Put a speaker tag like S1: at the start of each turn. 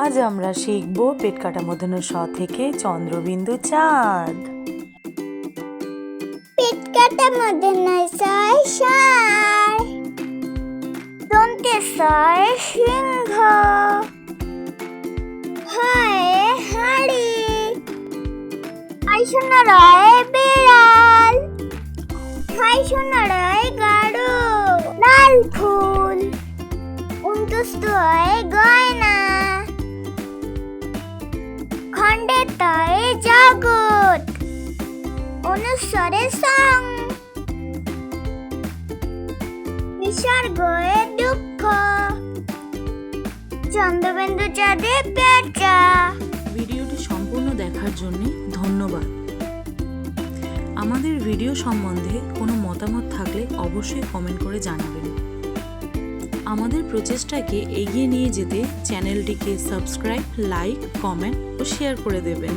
S1: আজ আমরা শিখব পেট কাটা মধ্যাহ্ন স থেকে চন্দ্রবিন্দু চাঁদ।
S2: পেট কাটা মধ্যে নয় ছয় সার দন্তে ছয় সিংহ। হয় হাড়ি। আইসন রায় বিড়াল। হাই রায় গাড়ো লাল ফুল। উন্তস্ত হয় গয়না। খণ্ডে তয় জগৎ, অনুস্বরে সং। বিসর্গয়ে দুঃখ, চন্দ্রবিন্দু চাঁদে পেঁচা।
S1: ভিডিওটি সম্পূর্ণ দেখার জন্য ধন্যবাদ। আমাদের ভিডিও সম্বন্ধে কোনো মতামত থাকলে অবশ্যই কমেন্ট করে জানাবেন। আমাদের প্রচেষ্টাকে এগিয়ে নিয়ে যেতে চ্যানেলটিকে সাবস্ক্রাইব লাইক কমেন্ট ও শেয়ার করে দেবেন।